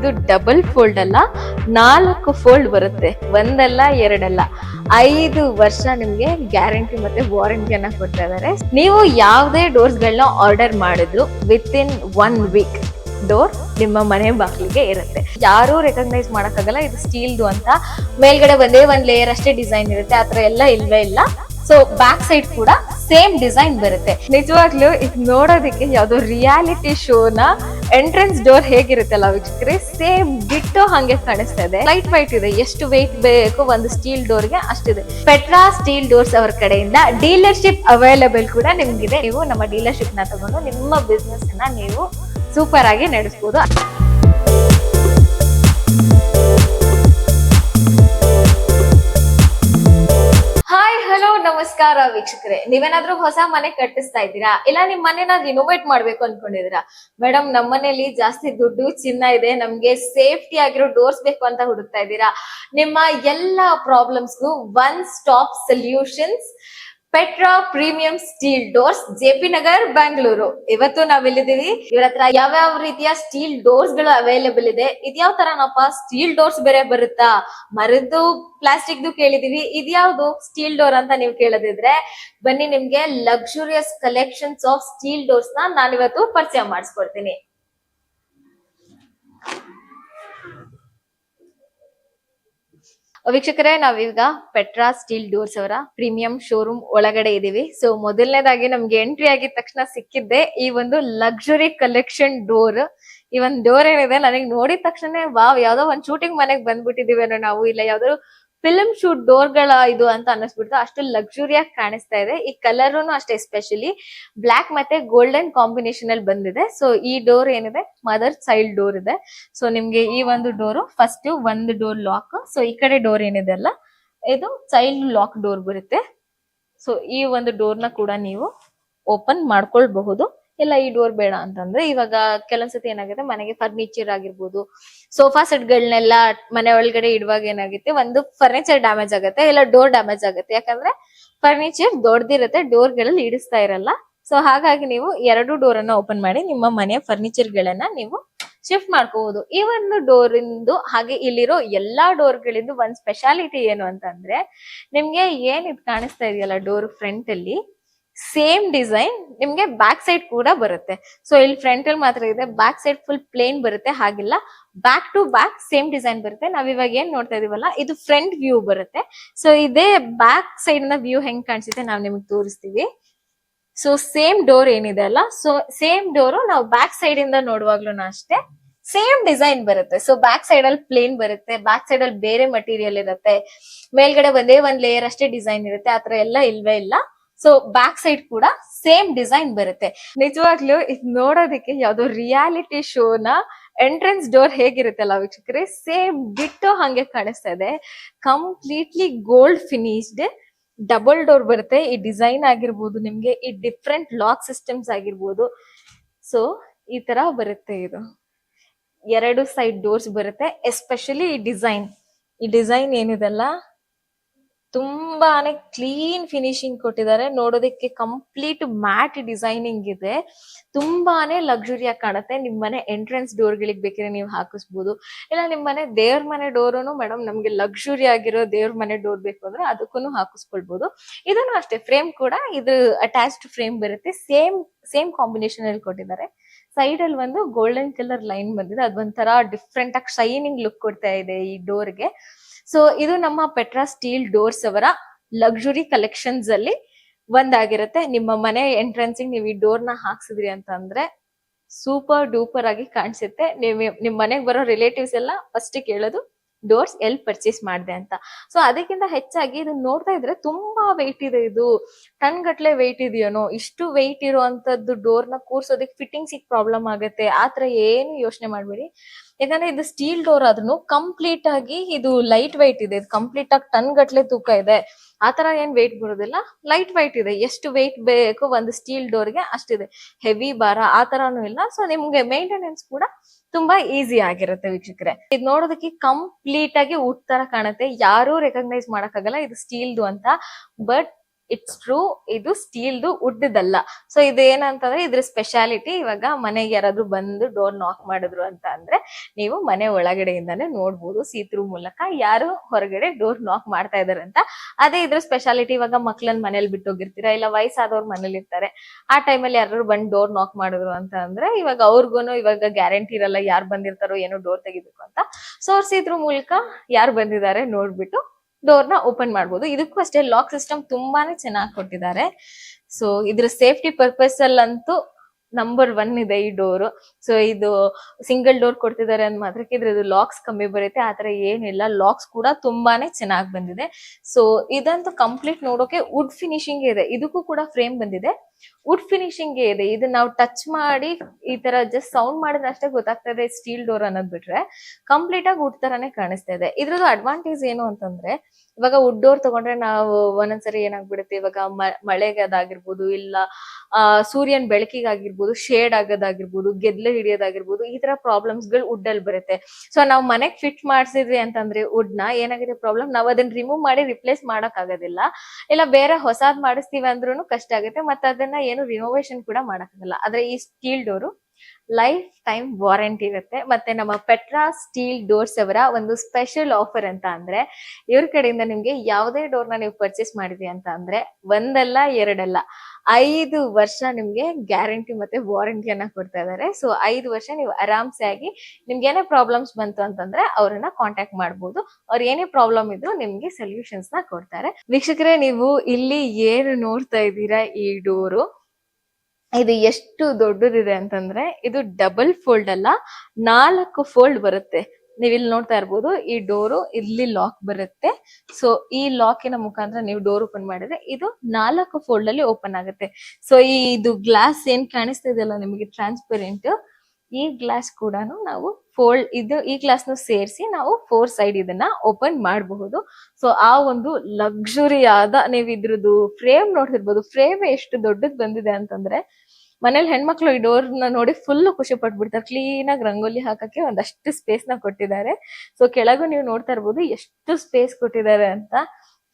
ಇದು double fold ಅಲ್ಲ, ನಾಲ್ಕು ಫೋಲ್ಡ್ ಬರುತ್ತೆ. ಒಂದಲ್ಲ, ಎರಡಲ್ಲ. ಐದು ವರ್ಷ ನಿಮ್ಗೆ ಗ್ಯಾರಂಟಿ ಮತ್ತೆ ವಾರಂಟಿಯನ್ನ ಕೊಡ್ತಾ ಇದಾರೆ. ನೀವು ಯಾವುದೇ ಡೋರ್ಸ್ ಗಳನ್ನ ಆರ್ಡರ್ ಮಾಡಿದ್ರು within one week door ನಿಮ್ಮ ಮನೆ ಬಾಗಿಲಿಗೆ ಇರುತ್ತೆ. ಯಾರೂ ರೆಕಗ್ನೈಸ್ ಮಾಡಕ್ಕಾಗಲ್ಲ, ಇದು ಸ್ಟೀಲ್ದು ಅಂತ. ಮೇಲ್ಗಡೆ ಒಂದೇ ಒಂದ್ ಲೇಯರ್ ಅಷ್ಟೇ ಡಿಸೈನ್ ಇರುತ್ತೆ ಆತರ ಎಲ್ಲ ಇಲ್ವೇ ಇಲ್ಲ. ಸೊ ಬ್ಯಾಕ್ ಸೈಡ್ ಕೂಡ ಸೇಮ್ ಡಿಸೈನ್ ಬರುತ್ತೆ. ನಿಜವಾಗ್ಲೂ ಈಗ ನೋಡೋದಕ್ಕೆ ಯಾವ್ದೋ ರಿಯಾಲಿಟಿ ಶೋನ ಎಂಟ್ರೆನ್ಸ್ ಡೋರ್ ಹೇಗಿರುತ್ತಲ್ಲ ವೀಕ್ಷಕರೇ? ಸೇಮ್ ಬಿಟ್ಟು ಹಂಗೆ ಕಾಣಿಸ್ತಾ ಇದೆ. ಲೈಟ್ ವೈಟ್ ಇದೆ. ಎಷ್ಟು ವೆಯ್ಟ್ ಬೇಕು ಒಂದು ಸ್ಟೀಲ್ ಡೋರ್ಗೆ ಅಷ್ಟಿದೆ ಪೆಟ್ರಾ ಸ್ಟೀಲ್ ಡೋರ್ಸ್ ಅವ್ರ ಕಡೆಯಿಂದ ಡೀಲರ್ಶಿಪ್ ಅವೈಲಬಲ್ ಕೂಡ ನಿಮ್ಗಿದೆ. ನೀವು ನಮ್ಮ ಡೀಲರ್ಶಿಪ್ನ ತಗೊಂಡು ನಿಮ್ಮ ಬಿಸ್ನೆಸ್ನ ನೀವು ಸೂಪರ್ ಆಗಿ ನಡೆಸಬಹುದು ನಮಸ್ಕಾರ ವೀಕ್ಷಕರೇ. ನೀವೇನಾದ್ರೂ ಹೊಸ ಮನೆ ಕಟ್ಟಿಸ್ತಾ ಇದ್ದೀರಾ? ಇಲ್ಲ ನಿಮ್ ಮನೆನ ರಿನೋವೇಟ್ ಮಾಡ್ಬೇಕು ಅನ್ಕೊಂಡಿದ್ದೀರಾ? ಮೇಡಮ್ ನಮ್ಮ ಮನೇಲಿ ಜಾಸ್ತಿ ದುಡ್ಡು ಚಿನ್ನ ಇದೆ. ನಮ್ಗೆ ಸೇಫ್ಟಿ ಆಗಿರೋ ಡೋರ್ಸ್ ಬೇಕು ಅಂತ ಹುಡುಕ್ತಾ ಇದ್ದೀರಾ? ನಿಮ್ಮ ಎಲ್ಲಾ ಪ್ರಾಬ್ಲಮ್ಸ್ಗೂ one stop solutions Petra premium steel doors J P Nagar Bangalore ಇವತ್ತು ನಾವಿಲ್ಲಿದ್ದೀವಿ. ಇವ್ರ ಹತ್ರ ಯಾವ್ಯಾವ ರೀತಿಯ ಸ್ಟೀಲ್ ಡೋರ್ಸ್ಗಳು ಅವೈಲೇಬಲ್ ಇದೆ, ಇದ್ಯಾವ ತರನಪ್ಪ? ಸ್ಟೀಲ್ ಡೋರ್ಸ್ ಬೇರೆ ಬರುತ್ತಾ? ಮರದ್ದು ಪ್ಲಾಸ್ಟಿಕ್ ದು ಕೇಳಿದೀವಿ. ಇದ್ಯಾವ್ದು ಸ್ಟೀಲ್ ಡೋರ್ ಅಂತ ನೀವು ಕೇಳದಿದ್ರೆ, ಬನ್ನಿ ನಿಮ್ಗೆ ಲಕ್ಸುರಿಯಸ್ ಕಲೆಕ್ಷನ್ಸ್ ಆಫ್ ಸ್ಟೀಲ್ ಡೋರ್ಸ್ನ ನಾನಿವತ್ತು ಪರಿಚಯ ಮಾಡಿಸ್ಕೊಡ್ತೀನಿ. ವೀಕ್ಷಕರೇ, ನಾವೀಗ ಪೆಟ್ರಾ ಸ್ಟೀಲ್ ಡೋರ್ಸ್ ಅವರ ಪ್ರೀಮಿಯಂ ಶೋರೂಮ್ ಒಳಗಡೆ ಇದೀವಿ. ಸೊ ಮೊದಲನೇದಾಗಿ ನಮ್ಗೆ ಎಂಟ್ರಿ ಆಗಿದ ತಕ್ಷಣ ಸಿಕ್ಕಿದ್ದೆ ಈ ಒಂದು ಲಕ್ಸುರಿ ಕಲೆಕ್ಷನ್ ಡೋರ್ ಈ ಒಂದ್ ಡೋರ್ ಏನಿದೆ, ನನಗೆ ನೋಡಿದ ತಕ್ಷಣ ವಾವ್, ಯಾವ್ದೋ ಒಂದ್ ಶೂಟಿಂಗ್ ಮನೆಗ್ ಬಂದ್ಬಿಟ್ಟಿದೀವೇನೋ ನಾವು, ಇಲ್ಲ ಯಾವ್ದೋ ಫಿಲ್ಮ್ ಶೂಟ್ ಡೋರ್ಗಳ ಇದು ಅಂತ ಅನ್ನಿಸ್ಬಿಡ್ತು. ಅಷ್ಟು ಲಕ್ಸುರಿಯಾಗಿ ಕಾಣಿಸ್ತಾ ಇದೆ. ಈ ಕಲರ್ ಅಷ್ಟೇ ಎಸ್ಪೆಷಲಿ ಬ್ಲಾಕ್ ಮತ್ತೆ ಗೋಲ್ಡನ್ ಕಾಂಬಿನೇಷನ್ ಅಲ್ಲಿ ಬಂದಿದೆ. ಸೊ ಈ ಡೋರ್ ಏನಿದೆ? ಮದರ್ ಸೈಲ್ಡ್ ಡೋರ್ ಇದೆ. ಸೊ ನಿಮ್ಗೆ ಈ ಒಂದು ಡೋರು ಫಸ್ಟ್ ಒಂದು ಡೋರ್ ಲಾಕ್ ಸೊ ಈ ಕಡೆ ಡೋರ್ ಏನಿದೆ ಅಲ್ಲ? ಇದು ಚೈಲ್ಡ್ ಲಾಕ್ ಡೋರ್ ಬರುತ್ತೆ. ಸೊ ಈ ಒಂದು ಡೋರ್ನ ಕೂಡ ನೀವು ಓಪನ್ ಮಾಡ್ಕೊಳ್ಬಹುದು. ಇಲ್ಲ, ಈ ಡೋರ್ ಬೇಡ ಅಂತಂದ್ರೆ ಇವಾಗ ಕೆಲವೊಂದ್ಸತಿ ಏನಾಗುತ್ತೆ, ಮನೆಗೆ ಫರ್ನಿಚರ್ ಆಗಿರ್ಬೋದು ಸೋಫಾ ಸೆಟ್ ಗಳನ್ನೆಲ್ಲ ಮನೆ ಒಳಗಡೆ ಇಡುವಾಗ ಏನಾಗುತ್ತೆ, ಒಂದು ಫರ್ನಿಚರ್ ಡ್ಯಾಮೇಜ್ ಆಗುತ್ತೆ, ಇಲ್ಲ ಡೋರ್ ಡ್ಯಾಮೇಜ್ ಆಗುತ್ತೆ. ಯಾಕಂದ್ರೆ ಫರ್ನಿಚರ್ ದೊಡ್ಡದಿರುತ್ತೆ ಡೋರ್ಗಳಲ್ಲಿ ಇಡಿಸ್ತಾ ಇರಲ್ಲ. ಸೊ ಹಾಗಾಗಿ ನೀವು ಎರಡು ಡೋರ್ ಅನ್ನ ಓಪನ್ ಮಾಡಿ, ನಿಮ್ಮ ಮನೆಯ ಫರ್ನಿಚರ್ ಗಳನ್ನ ನೀವು ಶಿಫ್ಟ್ ಮಾಡ್ಕೋಬಹುದು ಈ ಒಂದು ಡೋರ್ ಇಂದು ಹಾಗೆ ಇಲ್ಲಿರೋ ಎಲ್ಲಾ ಡೋರ್ ಗಳಿಂದ ಒಂದ್ ಸ್ಪೆಷಾಲಿಟಿ ಏನು ಅಂತಂದ್ರೆ, ನಿಮ್ಗೆ ಏನ್ ಇದು ಕಾಣಿಸ್ತಾ ಇದೆಯಲ್ಲ ಡೋರ್ ಫ್ರಂಟ್ ಅಲ್ಲಿ? ಸೇಮ್ ಡಿಸೈನ್ ನಿಮ್ಗೆ ಬ್ಯಾಕ್ ಸೈಡ್ ಕೂಡ ಬರುತ್ತೆ. ಸೊ ಇಲ್ಲಿ ಫ್ರಂಟ್ ಅಲ್ಲಿ ಮಾತ್ರ ಇದೆ ಬ್ಯಾಕ್ ಸೈಡ್ ಫುಲ್ ಪ್ಲೇನ್ ಬರುತ್ತೆ, ಹಾಗಿಲ್ಲ. Back to back same design ಬರುತ್ತೆ. ನಾವ್ ಇವಾಗ ಏನ್ ನೋಡ್ತಾ ಇದೀವಲ್ಲ, ಇದು ಫ್ರಂಟ್ ವ್ಯೂ ಬರುತ್ತೆ. ಸೊ ಇದೇ ಬ್ಯಾಕ್ ಸೈಡ್ನ ವ್ಯೂ ಹೆಂಗ್ ಕಾಣಿಸುತ್ತೆ ನಾವ್ ನಿಮ್ಗೆ ತೋರಿಸ್ತೀವಿ. ಸೊ ಸೇಮ್ ಡೋರ್ ಏನಿದೆ ಅಲ್ಲ ಸೊ ಸೇಮ್ ಡೋರು ನಾವು ಬ್ಯಾಕ್ ಸೈಡ್ ಇಂದ ನೋಡುವಾಗ್ಲೂ ಅಷ್ಟೇ ಸೇಮ್ ಡಿಸೈನ್ ಬರುತ್ತೆ. ಸೊ ಬ್ಯಾಕ್ ಸೈಡ್ ಅಲ್ಲಿ ಪ್ಲೇನ್ ಬರುತ್ತೆ ಬ್ಯಾಕ್ ಸೈಡ್ ಅಲ್ಲಿ ಬೇರೆ ಮಟೀರಿಯಲ್ ಇರುತ್ತೆ. ಮೇಲ್ಗಡೆ ಒಂದೇ ಒಂದ್ ಲೇಯರ್ ಅಷ್ಟೇ ಡಿಸೈನ್ ಇರುತ್ತೆ ಆತರ ಎಲ್ಲ ಇಲ್ವೇ ಇಲ್ಲ. ಸೊ ಬ್ಯಾಕ್ ಸೈಡ್ ಕೂಡ ಸೇಮ್ ಡಿಸೈನ್ ಬರುತ್ತೆ. ನಿಜವಾಗ್ಲೂ ಇದ್ ನೋಡೋದಕ್ಕೆ ಯಾವ್ದೋ ರಿಯಾಲಿಟಿ ಶೋನ ಎಂಟ್ರೆನ್ಸ್ ಡೋರ್ ಹೇಗಿರುತ್ತೆ ಅಲ್ಲ ವೀಕ್ಷಕರೇ? ಸೇಮ್ ಬಿಟ್ಟು ಹಂಗೆ ಕಾಣಿಸ್ತಾ ಇದೆ. Completely gold finished double door ಬರುತ್ತೆ. ಈ ಡಿಸೈನ್ ಆಗಿರ್ಬೋದು, ನಿಮ್ಗೆ ಈ ಡಿಫ್ರೆಂಟ್ ಲಾಕ್ ಸಿಸ್ಟಮ್ಸ್ ಆಗಿರ್ಬೋದು. ಸೊ ಈ ತರ ಬರುತ್ತೆ ಇದು. ಎರಡು ಸೈಡ್ ಡೋರ್ಸ್ ಬರುತ್ತೆ ಎಸ್ಪೆಷಲಿ ಈ ಡಿಸೈನ್ ಈ ಡಿಸೈನ್ ಏನಿದೆಲ್ಲ? ತುಂಬಾನೇ ಕ್ಲೀನ್ ಫಿನಿಶಿಂಗ್ ಕೊಟ್ಟಿದ್ದಾರೆ. ನೋಡೋದಕ್ಕೆ ಕಂಪ್ಲೀಟ್ ಮ್ಯಾಟ್ ಡಿಸೈನಿಂಗ್ ಇದೆ. ತುಂಬಾನೇ ಲಕ್ಸುರಿಯಾಗಿ ಕಾಣುತ್ತೆ. ನಿಮ್ ಮನೆ ಎಂಟ್ರೆನ್ಸ್ ಡೋರ್ ಗಳಿಗೆ ಬೇಕಿದ್ರೆ ನೀವು ಹಾಕಿಸ್ಬೋದು. ಇಲ್ಲ ನಿಮ್ ಮನೆ ದೇವ್ರ ಮನೆ ಡೋರುನು ಮೇಡಮ್ ನಮ್ಗೆ ಲಕ್ಸುರಿ ಆಗಿರೋ ದೇವ್ರ ಮನೆ ಡೋರ್ ಬೇಕು ಅಂದ್ರೆ ಅದಕ್ಕೂ ಹಾಕಿಸ್ಕೊಳ್ಬಹುದು ಇದನ್ನು ಅಷ್ಟೇ ಫ್ರೇಮ್ ಕೂಡ ಇದು ಅಟ್ಯಾಚ್ಡ್ ಫ್ರೇಮ್ ಬರುತ್ತೆ. ಸೇಮ್ ಸೇಮ್ ಕಾಂಬಿನೇಷನ್ ಅಲ್ಲಿ ಕೊಟ್ಟಿದ್ದಾರೆ. ಸೈಡ್ ಅಲ್ಲಿ ಒಂದು ಗೋಲ್ಡನ್ ಕಲರ್ ಲೈನ್ ಬಂದಿದೆ. ಅದೊಂಥರ ಡಿಫ್ರೆಂಟ್ ಆಗಿ ಶೈನಿಂಗ್ ಲುಕ್ ಕೊಡ್ತಾ ಇದೆ ಈ ಡೋರ್ಗೆ ಸೊ ಇದು ನಮ್ಮ ಪೆಟ್ರಾ ಸ್ಟೀಲ್ ಡೋರ್ಸ್ ಅವರ ಲಕ್ಸುರಿ ಕಲೆಕ್ಷನ್ಸ್ ಅಲ್ಲಿ ಒಂದಾಗಿರುತ್ತೆ. ನಿಮ್ಮ ಮನೆ ಎಂಟ್ರೆನ್ಸ್ ನೀವು ಈ ಡೋರ್ನ ಹಾಕ್ಸಿದ್ರಿ ಅಂತಂದ್ರೆ ಸೂಪರ್ ಡೂಪರ್ ಆಗಿ ಕಾಣಿಸುತ್ತೆ. ನೀವು ನಿಮ್ ಮನೆಗೆ ಬರೋ ರಿಲೇಟಿವ್ಸ್ ಎಲ್ಲ ಫಸ್ಟ್ ಕೇಳೋದು ಡೋರ್ಸ್ ಎಲ್ಲಿ ಪರ್ಚೇಸ್ ಮಾಡಿದೆ ಅಂತ. ಸೊ ಅದಕ್ಕಿಂತ ಹೆಚ್ಚಾಗಿ ಇದನ್ನ ನೋಡ್ತಾ ಇದ್ರೆ ತುಂಬಾ ವೆಯ್ಟ್ ಇದೆ ಇದು. ಟನ್ ಗಟ್ಲೆ ವೆಯ್ಟ್ ಇದೆಯೋನೋ? ಇಷ್ಟು ವೆಯ್ಟ್ ಇರುವಂತದ್ದು ಡೋರ್ನ ಕೂರ್ಸೋದಕ್ಕೆ ಫಿಟ್ಟಿಂಗ್ಸ್ ಪ್ರಾಬ್ಲಮ್ ಆಗುತ್ತೆ. ಆತರ ಏನು ಯೋಚನೆ ಮಾಡ್ಬೇಡಿ. ಯಾಕಂದ್ರೆ ಇದು ಸ್ಟೀಲ್ ಡೋರ್ ಆದ್ರೂ ಕಂಪ್ಲೀಟ್ ಆಗಿ ಇದು ಲೈಟ್ ವೈಟ್ ಇದೆ. ಇದು ಕಂಪ್ಲೀಟ್ ಆಗಿ ಟನ್ ಗಟ್ಲೆ ತೂಕ ಇದೆ. ಆತರ ಏನ್ ವೆಯ್ಟ್ ಬರೋದಿಲ್ಲ. ಲೈಟ್ ವೈಟ್ ಇದೆ. ಎಷ್ಟು ವೆಯ್ಟ್ ಬೇಕು ಒಂದು ಸ್ಟೀಲ್ ಡೋರ್ಗೆ ಅಷ್ಟಿದೆ. ಹೆವಿ ಭಾರ ಆ ತರಾನು ಇಲ್ಲ. ಸೊ ನಿಮ್ಗೆ ಮೇಂಟೆನೆನ್ಸ್ ಕೂಡ ತುಂಬಾ ಈಸಿ ಆಗಿರುತ್ತೆ ವೀಕ್ಷಕರೆ. ಇದು ನೋಡೋದಕ್ಕೆ ಕಂಪ್ಲೀಟ್ ಆಗಿ ವುಡ್ ತರ ಕಾಣುತ್ತೆ. ಯಾರು ರೆಕಗ್ನೈಸ್ ಮಾಡಕ್ಕಾಗಲ್ಲ. ಇದು ಸ್ಟೀಲ್ದು ಅಂತ. ಬಟ್ ಇಟ್ಸ್ ಟ್ರೂ ಇದು ಸ್ಟೀಲ್ದು ಉಡ್ಡದಲ್ಲ ಸೊ ಇದು ಏನಂತಂದ್ರೆ ಇದ್ರ ಸ್ಪೆಷಾಲಿಟಿ ಇವಾಗ ಮನೆಗೆ ಯಾರಾದ್ರೂ ಬಂದು ಡೋರ್ ನಾಕ್ ಮಾಡಿದ್ರು ಅಂತ ಅಂದ್ರೆ ನೀವು ಮನೆ ಒಳಗಡೆಯಿಂದಾನೇ ನೋಡ್ಬೋದು ಸೀತ್ರು ಮೂಲಕ ಯಾರು ಹೊರಗಡೆ ಡೋರ್ ನಾಕ್ ಮಾಡ್ತಾ ಇದಾರೆ ಅಂತ. ಅದೇ ಇದ್ರ ಸ್ಪೆಷಾಲಿಟಿ ಇವಾಗ ಮಕ್ಳನ್ನ ಮನೇಲಿ ಬಿಟ್ಟೋಗಿರ್ತೀರಾ, ಇಲ್ಲ ವಯಸ್ಸಾದವ್ರು ಮನೇಲಿ ಇರ್ತಾರೆ. ಆ ಟೈಮಲ್ಲಿ ಯಾರು ಬಂದು ಡೋರ್ ನಾಕ್ ಮಾಡಿದ್ರು ಅಂತ ಅಂದ್ರೆ ಇವಾಗ ಅವ್ರಿಗೂನು ಇವಾಗ ಗ್ಯಾರಂಟಿ ಇರಲ್ಲ ಯಾರು ಬಂದಿರ್ತಾರೋ ಏನೋ ಡೋರ್ ತೆಗಿಬೇಕು ಅಂತ. ಸೊ ಅವ್ರ ಸೀತ್ರು ಮೂಲಕ ಯಾರು ಬಂದಿದ್ದಾರೆ ನೋಡ್ಬಿಟ್ಟು ಡೋರ್ನ ಓಪನ್ ಮಾಡಬಹುದು ಇದಕ್ಕೂ ಅಷ್ಟೇ ಲಾಕ್ ಸಿಸ್ಟಮ್ ತುಂಬಾನೇ ಚೆನ್ನಾಗಿ ಕೊಟ್ಟಿದ್ದಾರೆ. ಸೊ ಇದ್ರ ಸೇಫ್ಟಿ ಪರ್ಪಸ್ ಅಲ್ಲಂತೂ ನಂಬರ್ ಒನ್ ಇದೆ ಈ ಡೋರ್ ಸೊ ಇದು ಸಿಂಗಲ್ ಡೋರ್ ಕೊಡ್ತಿದ್ದಾರೆ ಅಂದ್ ಮಾತ್ರಕ್ಕೆ ಇದು ಲಾಕ್ಸ್ ಕಮ್ಮಿ ಬರುತ್ತೆ. ಆತರ ಏನಿಲ್ಲ. ಲಾಕ್ಸ್ ಕೂಡ ತುಂಬಾನೇ ಚೆನ್ನಾಗಿ ಬಂದಿದೆ. ಸೊ ಇದಂತೂ ಕಂಪ್ಲೀಟ್ ನೋಡೋಕೆ ವುಡ್ ಫಿನಿಶಿಂಗ್ ಇದೆ. ಇದಕ್ಕೂ ಕೂಡ ಫ್ರೇಮ್ ಬಂದಿದೆ. ವುಡ್ ಫಿನಿಶಿಂಗ್ ಇದೆ. ಇದನ್ನ ನಾವು ಟಚ್ ಮಾಡಿ ಈ ತರ ಜಸ್ಟ್ ಸೌಂಡ್ ಮಾಡಿದ್ರೆ ಅಷ್ಟೇ ಗೊತ್ತಾಗ್ತಾ ಇದೆ ಸ್ಟೀಲ್ ಡೋರ್ ಅನ್ನೋದ್ ಬಿಟ್ರೆ. ಕಂಪ್ಲೀಟ್ ಆಗಿ ವುಡ್ ತರಾನೇ ಕಾಣಿಸ್ತಾ ಇದೆ. ಇದ್ರದ್ದು ಅಡ್ವಾಂಟೇಜ್ ಏನು ಅಂತಂದ್ರೆ ಇವಾಗ ವುಡ್ ಡೋರ್ ತಗೊಂಡ್ರೆ ನಾವು ಒಂದೊಂದ್ಸರಿ ಏನಾಗ್ಬಿಡುತ್ತೆ? ಇವಾಗ ಮ- ಮಳೆಗೆ ಅದಾಗಿರ್ಬೋದು, ಇಲ್ಲ, ಆ, ಸೂರ್ಯನ್ ಬೆಳಕಿಗಾಗಿರ್ಬೋದು ಶೇಡ್ ಆಗೋದಾಗಿರ್ಬೋದು, ಗೆದ್ಲೆ ಹಿಡಿಯೋದಾಗಿರ್ಬೋದು, ಈ ತರ ಪ್ರಾಬ್ಲಮ್ಸ್ಗಳು ವುಡ್ ಅಲ್ಲಿ ಬರುತ್ತೆ. ಸೊ ನಾವು ಮನೆಗ್ ಫಿಟ್ ಮಾಡ್ಸಿದ್ವಿ ಅಂತಂದ್ರೆ ವುಡ್ನ ಏನಾಗಿದೆ ಪ್ರಾಬ್ಲಮ್ ನಾವು ಅದನ್ನ ರಿಮೂವ್ ಮಾಡಿ ರಿಪ್ಲೇಸ್ ಮಾಡಕ್ ಆಗೋದಿಲ್ಲ ಇಲ್ಲ, ಬೇರೆ ಹೊಸದ್ ಮಾಡಿಸ್ತೀವಿ ಅಂದ್ರೂ ಕಷ್ಟ ಆಗುತ್ತೆ, ಮತ್ತೆ ಅದನ್ನ ಏನು ರಿನೋವೇಷನ್ ಕೂಡ ಮಾಡಕ್ಕಾಗಲ್ಲ. ಆದ್ರೆ ಈ steel door lifetime warranty ಇರುತ್ತೆ. ಮತ್ತೆ ನಮ್ಮ ಪೆಟ್ರಾ ಸ್ಟೀಲ್ ಡೋರ್ಸ್ ಅವರ ಒಂದು ಸ್ಪೆಷಲ್ ಆಫರ್ ಅಂತ ಅಂದ್ರೆ, ಇವ್ರ ಕಡೆಯಿಂದ ನಿಮ್ಗೆ ಯಾವುದೇ ಡೋರ್ನ ನೀವು ಪರ್ಚೇಸ್ ಮಾಡಿದ್ರಿ ಅಂತ ಅಂದ್ರೆ, ಒಂದಲ್ಲ, ಎರಡಲ್ಲ, ಐದು ವರ್ಷ ನಿಮ್ಗೆ ಗ್ಯಾರಂಟಿ ಮತ್ತೆ ವಾರಂಟಿಯನ್ನ ಕೊಡ್ತಾ ಇದಾರೆ. ಸೊ ಐದು ವರ್ಷ ನೀವು ಆರಾಮ್ಸೆ ಆಗಿ ನಿಮ್ಗೆ ಏನೇ ಪ್ರಾಬ್ಲಮ್ಸ್ ಬಂತು ಅಂತಂದ್ರೆ, ಅವ್ರನ್ನ ಕಾಂಟ್ಯಾಕ್ಟ್ ಮಾಡ್ಬೋದು. ಅವ್ರ ಏನೇ ಪ್ರಾಬ್ಲಮ್ ಇದ್ರು ನಿಮ್ಗೆ ಸೊಲ್ಯೂಷನ್ಸ್ನ ಕೊಡ್ತಾರೆ. ವೀಕ್ಷಕರೇ, ನೀವು ಇಲ್ಲಿ ಏನು ನೋಡ್ತಾ ಇದ್ದೀರಾ ಈ ಡೋರು ಇದು ಎಷ್ಟು ದೊಡ್ಡದಿದೆ ಅಂತಂದ್ರೆ ಇದು ಡಬಲ್ ಫೋಲ್ಡ್ ಅಲ್ಲ, ನಾಲ್ಕು ಫೋಲ್ಡ್ ಬರುತ್ತೆ. ನೀವ್ ಇಲ್ಲಿ ನೋಡ್ತಾ ಇರ್ಬೋದು, ಈ ಡೋರು ಇಲ್ಲಿ ಲಾಕ್ ಬರುತ್ತೆ. ಸೊ ಈ ಲಾಕಿನ ಮುಖಾಂತರ ನೀವು ಡೋರ್ ಓಪನ್ ಮಾಡಿದ್ರೆ ಇದು ನಾಲ್ಕು ಫೋಲ್ಡ್ ಅಲ್ಲಿ ಓಪನ್ ಆಗುತ್ತೆ. ಸೊ ಈ ಇದು ಗ್ಲಾಸ್ ಏನ್ ಕಾಣಿಸ್ತಾ ಇದೆಯಲ್ಲ ನಿಮಗೆ ಟ್ರಾನ್ಸ್ಪರೆಂಟ್ ಈ ಗ್ಲಾಸ್ ಕೂಡ ನಾವು ಫೋಲ್ಡ್ ಇದು ಈ ಗ್ಲಾಸ್ನ ಸೇರಿಸಿ ನಾವು ಫೋರ್ ಸೈಡ್ ಇದನ್ನ ಓಪನ್ ಮಾಡಬಹುದು. ಸೊ ಆ ಒಂದು ಲಕ್ಸುರಿ ಆದ ನೀವು ಇದ್ರದ್ದು ಫ್ರೇಮ್ ನೋಡ್ತಿರ್ಬೋದು. ಫ್ರೇಮ್ ಎಷ್ಟು ದೊಡ್ಡದ್ ಬಂದಿದೆ ಅಂತಂದ್ರೆ ಮನೇಲಿ ಹೆಣ್ಮಕ್ಳು ಈ ಡೋರ್ನ ನೋಡಿ ಫುಲ್ ಖುಷಿ ಪಟ್ಬಿಡ್ತಾರೆ. ಕ್ಲೀನ್ ಆಗಿ ರಂಗೋಲಿ ಹಾಕಕ್ಕೆ ಒಂದಷ್ಟು ಸ್ಪೇಸ್ನ ಕೊಟ್ಟಿದ್ದಾರೆ. ಸೊ ಕೆಳಗೂ ನೀವು ನೋಡ್ತಾ ಇರ್ಬೋದು ಎಷ್ಟು ಸ್ಪೇಸ್ ಕೊಟ್ಟಿದ್ದಾರೆ ಅಂತ.